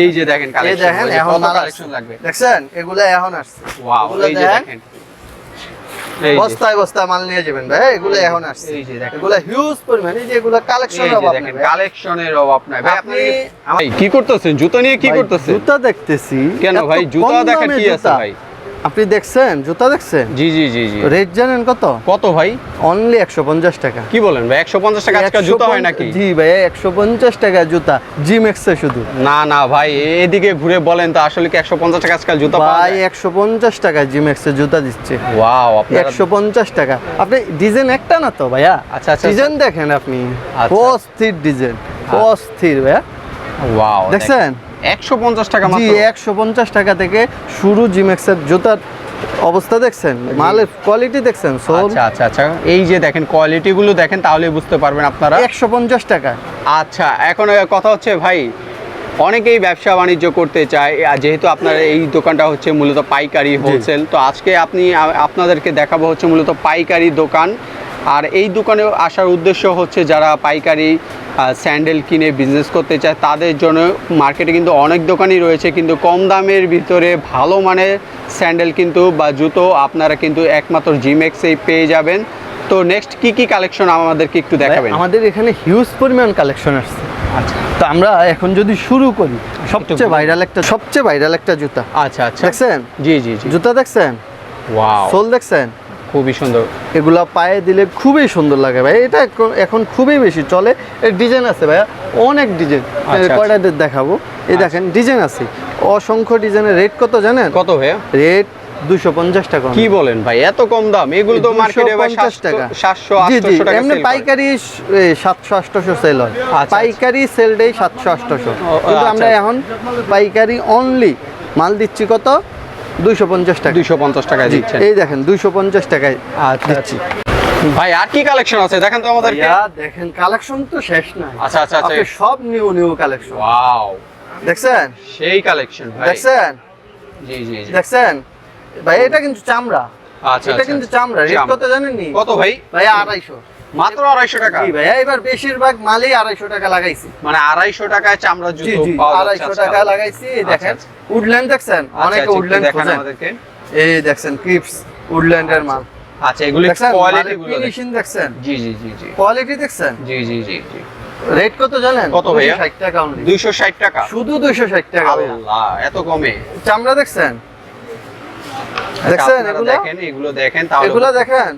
এই যে দেখেন কালেকশন দেখেন। লাগবে। দেখছেন? এগুলা এখন আসছে। ওয়াও এই যে দেখেন, দেখেন বস্তায় বস্তায় মাল নিয়ে যাবেন ভাই এগুলো এখন আসছে। এই এগুলা হিউজ পরিমাণ। এই যে এগুলা কালেকশন এই দেখেন কালেকশনের অভাব নাই। ভাই আপনি কি করতেছেন? জুতো নিয়ে কি করতেছেন? জুতা দেখতেছি। কেন ভাই? জুতা দামে কি আছে ভাই? আপনি দেখছেন? জুতা দেখছেন? জি জি জি জি। রেট জানেন কত? কত ভাই? অনলি একশো পঞ্চাশ টাকা। কি বলেন ভাই একশো পঞ্চাশ টাকা আজকাল জুতো হয় নাকি? জি ভাই একশো পঞ্চাশ টাকা জুতা। জিমেক্সে শুধু। না না ভাই এদিকে ঘুরে বলেন তো আসলে কি একশো পঞ্চাশ টাকা আজকাল জুতো পাওয়া ভাই একশো পঞ্চাশ টাকা জিমেক্সে জুতা দিচ্ছে। ওয়াও একশো পঞ্চাশ টাকা। আপনি ডিজাইন একটা না তো ভাইয়া? আচ্ছা, আচ্ছা, ডিজাইন দেখেন আপনি। আচ্ছা। অস্থির ডিজাইন। অস্থির ভাইয়া। ওয়াও দেখছেন? একশো পঞ্চাশ টাকা জি একশো পঞ্চাশ টাকা থেকে শুরু জিমেক্সের জুতার অবস্থা দেখছেন? মালের কোয়ালিটি দেখছেন আচ্ছা আচ্ছা আচ্ছা। এই যে দেখেন কোয়ালিটি গুলো দেখেন তাহলে বুঝতে পারবেন আপনারা। একশো পঞ্চাশ টাকা। আচ্ছা এখন কথা হচ্ছে ভাই অনেকেই ব্যবসা বাণিজ্য করতে চায় যেহেতু আপনার এই দোকানটা হচ্ছে মূলত পাইকারি হোলসেল তো আজকে আপনি আপনাদেরকে দেখাবো হচ্ছে মূলত পাইকারি দোকান। আর এই দোকানে আসার উদ্দেশ্য হচ্ছে যারা পাইকারি স্যান্ডেল কিনে বিজনেস করতে চায় তাদের জন্য মার্কেটে কিন্তু অনেক দোকানই রয়েছে কিন্তু কম দামের ভিতরে ভালো মানের স্যান্ডেল কিন্তু বা জুতো আপনারা কিন্তু একমাত্র জিমেক্সেই পেয়ে যাবেন। তো নেক্সট কি কি কালেকশন আমাদেরকে একটু দেখাবেন? আমাদের এখানে হিউজ পরিমাণ কালেকশন আসছে। আচ্ছা। তো আমরা এখন যদি শুরু করি সবচেয়ে ভাইরাল একটা সবচেয়ে ভাইরাল একটা জুতা। আচ্ছা আচ্ছা। দেখছেন? জি জি জি। জুতা দেখছেন? ওয়াও সোল দেখছেন? খুবই সুন্দর। এগুলা পায়ে দিলে খুবই সুন্দর লাগে ভাই। এটা এখন- খুবই বেশি চলে। এর ডিজাইন আছে ভাইয়া। অনেক ডিজাইন। আচ্ছা, কয়টা ডে- দেখাবো। এই দেখেন ডিজাইন আছে। অসংখ্য ডিজাইনের রেট কত জানেন? কত ভাইয়া? রেট দুশো পঞ্চাশ টাকা কি বলেন ভাই? এত কম দাম। এগুলো তো মার্কেটে 250 টাকা। সাতশো জি জি। আটশো টাকা এমনি পাইকারি সেল হয়। আচ্ছা। পাইকারি সেল কিন্তু আচ্ছা। আমরা এখন পাইকারি অনলি মাল দিচ্ছি কত? দুইশো পঞ্চাশ টাকা। দুইশো পঞ্চাশ টাকা দিচ্ছেন। এই দেখেন দুইশো পঞ্চাশ টাকায় আচ্ছা দিচ্ছি। ভাই আর কি কালেকশন আছে? দেখেন তো আমাদেরকে। ভাইয়া, দেখেন কালেকশন তো শেষ নাই। আচ্ছা আচ্ছা আচ্ছা। সব নিউ নিউ কালেকশন। ওয়াও। দেখছেন? সেই কালেকশন ভাই। দেখছেন? জি জি জি। দেখছেন? ভাই এটা কিন্তু চামড়া। আচ্ছা এটা আচ্ছা। কিন্তু চামড়া। রেট কত জানেন নি কত ভাই? ভাই আড়াইশো। মাত্র আড়াইশো টাকা। ভাইয়া এবার বেশিরভাগ মালই আড়াইশো টাকা লাগাইছি। মানে আড়াইশো টাকায় চামড়া জুতো আড়াইশো টাকা লাগাইছি আচ্ছা, দেখেন। উডল্যান্ড দেখছেন? আচ্ছা, অনেকে আচ্ছা, একটু উডল্যান্ড দেখান আমাদেরকে। এই দেখছেন ক্রিপস উডল্যান্ডের মাল। আচ্ছা এগুলো দেখছেন? কোয়ালিটি গুলো দেখেন। ফিনিশিং দেখছেন? জি জি জি জি। কোয়ালিটি দেখছেন? জি জি জি জি। রেট কত জানেন? কত ভাইয়া? 260 টাকা। দুইশো ষাট টাকা। শুধু 260 টাকা আল্লাহ এত কমে। চামড়া দেখছেন? আচ্ছা, দেখছেন এগুলো? দেখেন এগুলো দেখেন তাহলে এগুলো দেখেন?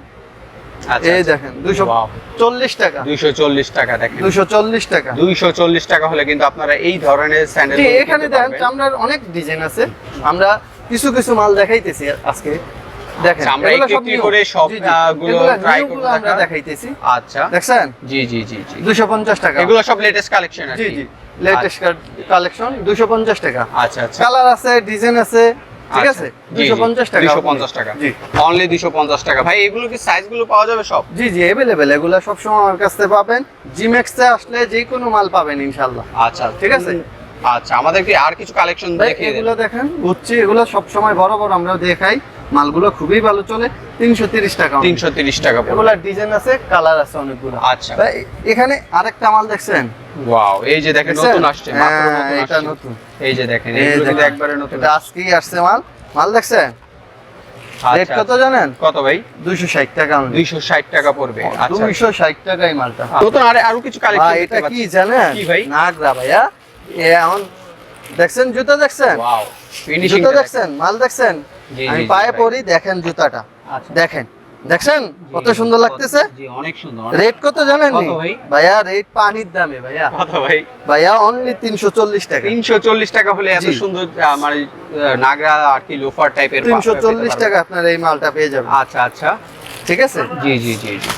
এই আচ্ছা। দেখেন 240 টাকা। 240 টাকা দেখেন। 240 টাকা। 240 টাকা হলে কিন্তু আপনারা এই ধরনের স্যান্ডেল জি এখানে দেখেন চামড়ার অনেক ডিজাইন আছে। আমরা কিছু কিছু মাল দেখাইতেছি আজকে। দেখেন আচ্ছা, আমরা এগুলো একটু সব একটু new। করে সব, জি, জি। আহ, গুলো এগুলো try new করে গুলো আমরা দেখাইতেছি। আচ্ছা। দেখছেন? জি জি জি জি 250 টাকা। এগুলো সব লেটেস্ট কালেকশন আর জি জি লেটেস্ট কালেকশন 250 টাকা। আচ্ছা আচ্ছা। কালার আছে ডিজাইন আছে। ঠিক আছে 250 টাকা 250 টাকা জি অনলি 250 টাকা ভাই এগুলো কি সাইজ গুলো পাওয়া যাবে সব জি জি अवेलेबल এগুলো সব সময় আমার কাছ থেকে পাবেন জিমেক্সে আসলে যে কোনো মাল পাবেন ইনশাআল্লাহ আচ্ছা ঠিক আছে? আচ্ছা আমাদেরকে আর কিছু কালেকশন ভাই দেখিয়ে দেন এগুলো দেখেন বুঝছি এগুলো সব সময় বড় বড় আমরা দেখাই মালগুলো খুবই ভালো চলে 330 টাকা 330 টাকা এগুলা ডিজাইন আছে কালার আছে অনেকগুলো। আচ্ছা। এখানে আরেকটা মাল দেখছেন? ওয়াও এই যে দেখেন নতুন আসছে হ্যাঁ, এটা নতুন। এই যে দেখেন একবারে নতুন আজকেই আসছে মাল। মাল দেখছেন? রেট আচ্ছা, কত জানেন? কত ভাই? 260 টাকা 260 টাকা পড়বে। আচ্ছা। 260 টাকা এই মালটা। নতুন আরে আরও কিছু কালেকশন এটা কি জানেন? কি ভাই? নাগরা ভাইয়া। এখন দেখছেন জুতো দেখছেন? ওয়াও ফিনিশিং জুতো দেখছেন? মাল দেখছেন? আমি পায়ে। পরি দেখেন জুতাটা। আচ্ছা। দেখেন দেখছেন? কত সুন্দর লাগতেছে? অনেক সুন্দর রেট কত জানেন? ভাইয়া রেট পানির দামে ভাইয়া। কত ভাই? ভাইয়া অনলি তিনশো চল্লিশ টাকা। 340 টাকা হলে এত সুন্দর আমার মানে নাগরা আর কি লোফার টাইপের তিনশো চল্লিশ টাকা আপনার এই মালটা পেয়ে যাবেন। আচ্ছা আচ্ছা। ঠিক আছে? জি জি জি জি।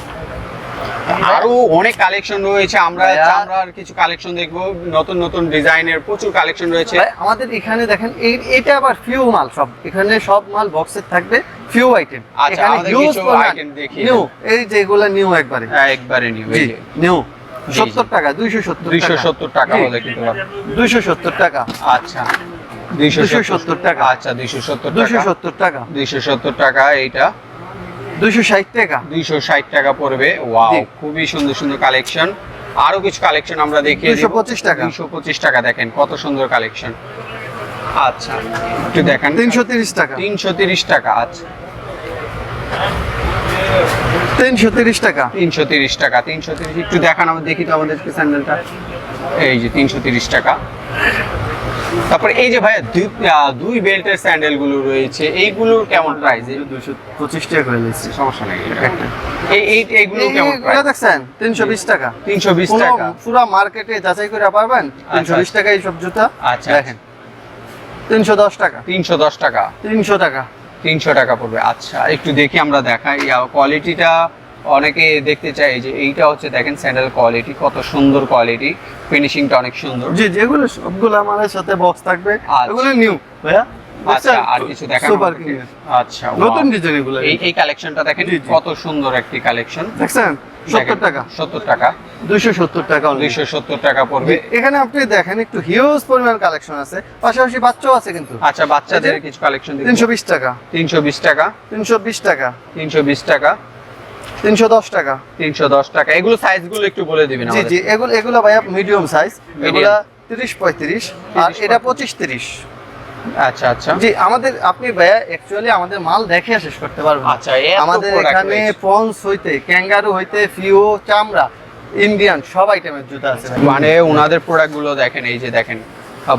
আরও অনেক কালেকশন রয়েছে আমরা। চামড়ার কিছু কালেকশন দেখব নতুন নতুন ডিজাইনের প্রচুর কালেকশন রয়েছে। আমাদের এখানে দেখেন এটা আবার ফিউ মাল সব। এখানে সব মাল বক্সের থাকবে ফিউ আইটেম আচ্ছা, আমাদের কিছু item দেখিয়ে নিউ। এই যেগুলো নিউ একবারে। হ্যাঁ, একবারে নিউ নিউ সত্তর টাকা দুইশো সত্তর দুইশো সত্তর টাকা হলে কিন্তু দুইশো সত্তর টাকা। আচ্ছা। দুইশো 270 টাকা। আচ্ছা দুইশো সত্তর দুইশো সত্তর টাকা। দুইশো সত্তর টাকা এইটা। দুইশো ষাট টাকা। দুইশো ষাট টাকা পড়বে। ওয়াও খুবই সুন্দর সুন্দর কালেকশন। আরও কিছু কালেকশন আমরা দেখিয়ে 225 টাকা। দুশো পঁচিশ টাকা দেখেন কত সুন্দর কালেকশন। আচ্ছা একটু দেখেন। তিনশো তিরিশ টাকা। তিনশো তিরিশ টাকা আচ্ছা। তিনশো তিরিশ টাকা। তিনশো তিরিশ টাকা তিনশো তিরিশ। একটু দেখান আমরা দেখি তো আমাদেরকে স্যান্ডেলটা। এই যে তিনশো তিরিশ টাকা। তারপর এই যে ভাইয়া দুই দুই বেল্টের স্যান্ডেলগুলো রয়েছে এইগুলোর কেমন প্রাইস দুশো পঁচিশ টাকা করে নিচ্ছি সমস্যা নেই এই এই এইগুলো কেমন প্রাইস দেখছেন তিনশো বিশ টাকা। তিনশো বিশ কোনো টাকা। পুরো মার্কেটে যাচাই করে পারবেন তিনশো বিশ টাকা এইসব জুতা। আচ্ছা, দেখেন তিনশো দশ টাকা। তিনশো দশ টাকা। তিনশো টাকা। তিনশো টাকা পড়বে আচ্ছা। একটু দেখি আমরা দেখাই কোয়ালিটিটা অনেকে দেখতে চাই যে এইটা হচ্ছে দেখেন স্যান্ডেল কোয়ালিটি কত সুন্দর কোয়ালিটি ফিনিশিংটা অনেক সুন্দর। জি যেগুলো সবগুলো আমাদের সাথে বক্স থাকবে। আচ্ছা। এগুলো নিউ ভাইয়া। আচ্ছা আর কিছু দেখান সুপার আচ্ছা নতুন ডিজাইন এগুলো। এই এই কালেকশনটা দেখেন। কত সুন্দর একটি কালেকশন দেখছেন? সত্তর টাকা। সত্তর টাকা। দুইশো সত্তর টাকা only। দুইশো সত্তর টাকা পড়বে। এখানে আপনি দেখেন একটু হিউজ পরিমাণ কালেকশন আছে। পাশাপাশি বাচ্চাও আছে কিন্তু। আচ্ছা বাচ্চাদের কিছু কালেকশন তিনশো বিশ টাকা। তিনশো বিশ টাকা। তিনশো বিশ টাকা। তিনশো বিশ টাকা। তিনশো দশ টাকা। তিনশো দশ টাকা। এগুলো সাইজগুলো একটু বলে দিবেন জি জি এগুলো এগুলো ভাইয়া মিডিয়াম সাইজ এগুলা তিরিশ পঁয়ত্রিশ আর 30, এটা পঁচিশ তিরিশ। আচ্ছা আচ্ছা। জি আমাদের আপনি ভাইয়া অ্যাকচুয়ালি আমাদের মাল দেখে শেষ করতে পারবেন। আচ্ছা আমাদের এখানে পন্স হইতে ক্যাঙ্গারু হইতে ফিও চামড়া ইন্ডিয়ান সব আইটেমের জুতা আছে মানে ওনাদের প্রোডাক্টগুলো দেখেন এই যে দেখেন।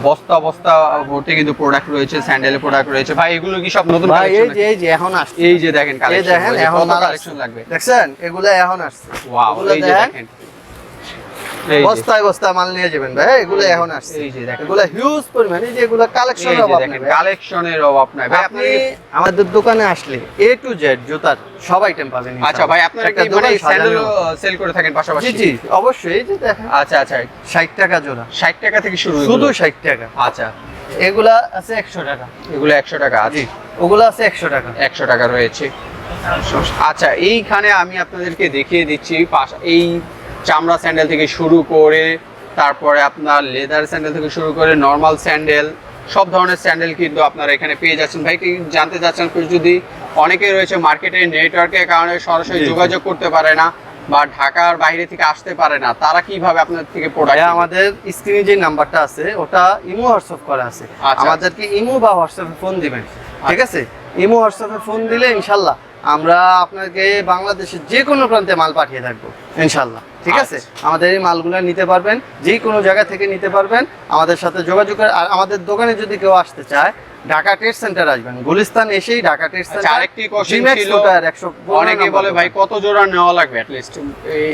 বস্তা বস্তা ভর্তি কিন্তু প্রোডাক্ট রয়েছে স্যান্ডেলের প্রোডাক্ট রয়েছে। ভাই এগুলো কি সব নতুন ভাই এই যে এই যে এখন আসছে। এই যে দেখেন কালেকশন এই দেখেন এখন কালেকশন লাগবে? দেখছেন? এগুলো এখন আসছে। ওয়াও এই যে দেখেন, বস্তায় বস্তায় মাল নিয়ে যাবেন ভাই। এগুলো এখন আসছে। এগুলো হিউজ পরিমাণ। এই যে এগুলো কালেকশন অভাব দেখেন কালেকশনের অভাব নাই। ভাই আপনি আমাদের দোকানে আসলে এ টু জেড জুতার সব আইটেম পাবেন আচ্ছা ভাই আপনারা একটা কি মানে স্যান্ডেল সেল করে থাকেন পাশাপাশি? জি জি অবশ্যই। এই যে দেখেন। আচ্ছা আচ্ছা। ষাট টাকা জোড়া। 60 টাকা থেকে শুরু শুধু এগুলো? ষাট টাকা। আচ্ছা। এগুলা আছে একশো টাকা। এগুলো 100 টাকা আছে জি ওগুলো আছে একশো টাকা। একশো টাকা রয়েছে। আচ্ছা এইখানে আমি আপনাদেরকে দেখিয়ে দিচ্ছি এই চামড়া স্যান্ডেল থেকে শুরু করে তারপরে আপনার লেদার স্যান্ডেল থেকে শুরু করে নর্মাল স্যান্ডেল সব ধরনের স্যান্ডেল কিন্তু আপনারা এখানে পেয়ে যাচ্ছেন। ভাই কি জানতে চাচ্ছেন যদি অনেকে রয়েছে মার্কেটে নেটওয়ার্কের কারণে সরাসরি। যোগাযোগ করতে পারে না বা ঢাকার বাইরে থেকে আসতে পারে না তারা কীভাবে আপনার থেকে প্রোডাক্ট আমাদের স্ক্রিনে যে নাম্বারটা আছে ওটা ইমো হোয়াটসঅ্যাপ করা আছে। আচ্ছা। আমাদেরকে ইমো বা হোয়াটসঅ্যাপে ফোন দিবেন ঠিক আছে? ইমো হোয়াটসঅ্যাপে ফোন দিলে ইনশাল্লাহ আমরা আপনাকে বাংলাদেশের যে কোনো প্রান্তে মাল পাঠিয়ে থাকব ইনশাল্লাহ ঠিক আছে? আচ্ছা। আমাদের এই মালগুলো নিতে পারবেন যে কোনো জায়গা থেকে নিতে পারবেন। আমাদের সাথে যোগাযোগ আর আমাদের দোকানে যদি কেউ আসতে চায় ঢাকা ট্রেড সেন্টার আসবেন। গুলিস্তান এসেই ঢাকা ট্রেড আচ্ছা সেন্টার আরেকটি কোশ্চেন ছিল। ফুটার 115 অনেকে বলে ভাই কত জোড়া নেওয়া লাগবে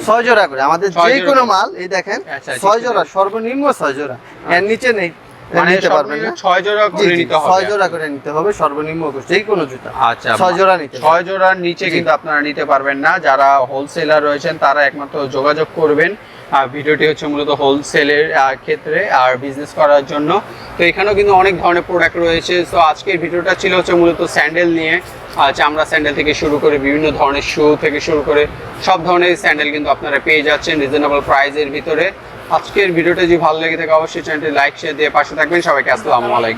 ছয় জোড়া করে। আমাদের যে কোনো মাল এই দেখেন আচ্ছা, ছয় জোড়া সর্বনিম্ন ছয় জোড়া। এর নিচে নেই। মানে নিতে পারবেন সর্বনিম্ন না? ছয় জোড়া করে নিতে হবে। ছয় জোড়া করে নিতে হবে সর্বনিম্ন যে কোনো জুতা। আচ্ছা ছয় জোড়া নিতে ছয় জোড়ার নিচে কিন্তু আপনারা নিতে পারবেন না। যারা হোলসেলার রয়েছেন তারা একমাত্র যোগাযোগ করবেন। আর ভিডিওটি হচ্ছে মূলত হোলসেলের ক্ষেত্রে আর বিজনেস করার জন্য। তো এখানেও কিন্তু অনেক ধরনের প্রোডাক্ট রয়েছে। তো আজকের ভিডিওটা ছিল হচ্ছে মূলত স্যান্ডেল নিয়ে। চামড়া স্যান্ডেল থেকে শুরু করে বিভিন্ন ধরনের শু থেকে শুরু করে সব ধরনের স্যান্ডেল কিন্তু আপনারা পেয়ে যাচ্ছেন রিজনেবল প্রাইসের ভিতরে। আজকের ভিডিওটা যদি ভালো লেগে থাকে, অবশ্যই চ্যানেলটি লাইক শেয়ার দিয়ে পাশে থাকবেন। সবাইকে আসসালামু আলাইকুম।